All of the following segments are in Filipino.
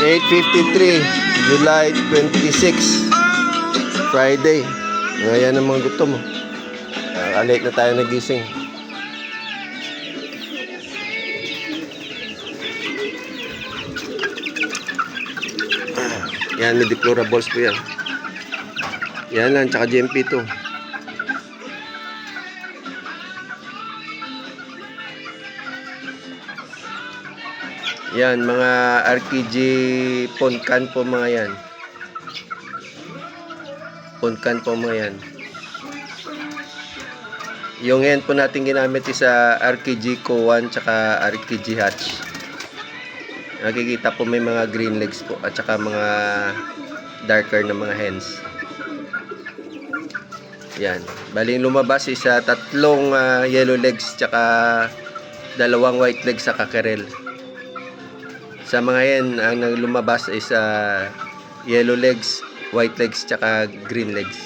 8.53, July 26, Friday. Ngayon namang gutom. Uh, late na tayo nagising. Yan, may deplorables po yan. Yan lang, tsaka GMP to. Yan, mga RKG Ponkan po mga yan. Ponkan po mga yan. Yung yan po natin ginamit is sa RKG Ko1 tsaka RKG Hatch. Nakikita po may mga green legs po at saka mga darker na mga hens. Yan. Baling lumabas is sa tatlong ah, yellow legs tsaka dalawang white legs sa kakerel. Sa mga yan, ang lumabas is sa yellow legs, white legs, tsaka green legs.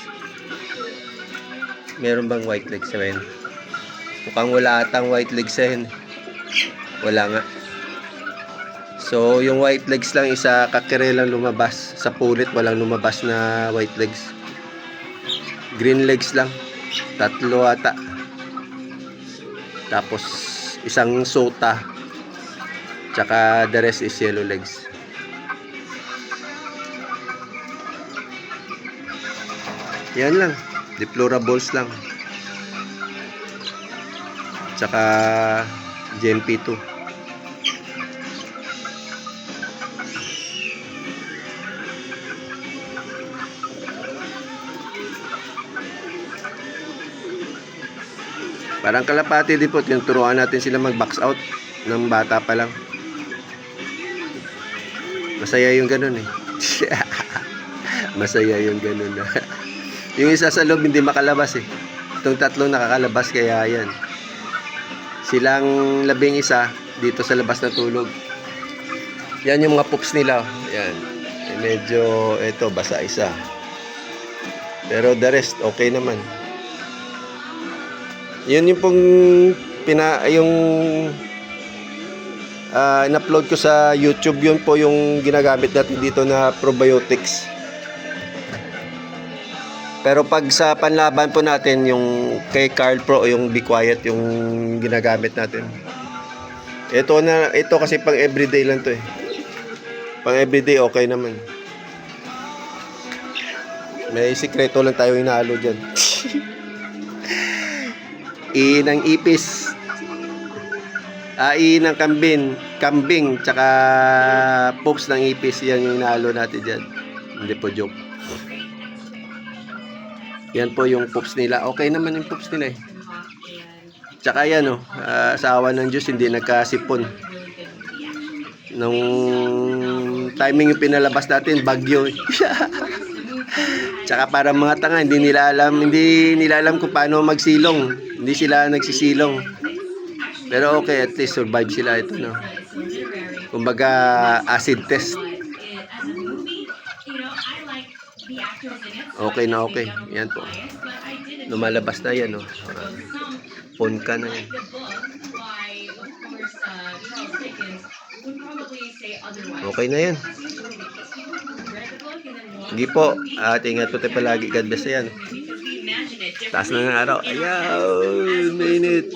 Meron bang white legs sa yan? Mukhang wala atang white legs sa yan. Wala nga. So, yung white legs lang isa kakere lang lumabas. Sa pulit, walang lumabas na white legs. Green legs lang. Tatlo ata. Tapos, isang sota. Tsaka the rest is yellow legs. Yan lang. Deplorables lang. Tsaka GMP2. Parang kalapati din po, tinuturuan natin sila mag-box out ng bata pa lang. Masaya yung ganun eh. Masaya yung ganun yung isa sa loob hindi makalabas eh. Itong tatlong nakakalabas kaya yan. Silang labing isa dito sa labas na tulog. Yan yung mga pups nila. oh. Yan. Eh, medyo ito basa isa. Pero the rest okay naman. Yun yung pong pina yung ah, in-upload ko sa YouTube yun po yung ginagamit natin dito na probiotics. Pero pag sa panlaban po natin yung kay Carl Pro yung Be Quiet yung ginagamit natin. Ito na ito kasi pang everyday lang to eh. Pang everyday okay naman. May sikreto lang tayo inaalo diyan. I ng ipis. I ng kambing, kambing, tsaka poops ng ipis, yan yung inaalo natin dyan. Hindi po joke. Yan po yung poops nila. Okay naman yung poops nila eh. Tsaka yan oh, ah, sa awa ng Diyos hindi nagkasipon. Nung timing yung pinalabas natin, bagyo. eh. Tsaka para mga tanga, hindi nila alam, hindi nila alam kung paano magsilong. Hindi sila nagsisilong. Pero okay, at least survive sila ito, no? Kumbaga, acid test. Okay na okay. Yan po. Lumalabas na yan, no? Uh, Ponka na yan. Okay na yan. Sige po. At ingat po tayo palagi. God bless yan. Taas na ng araw. Ayaw! Minute.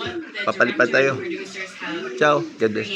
Papalipad tayo. Ciao. God bless.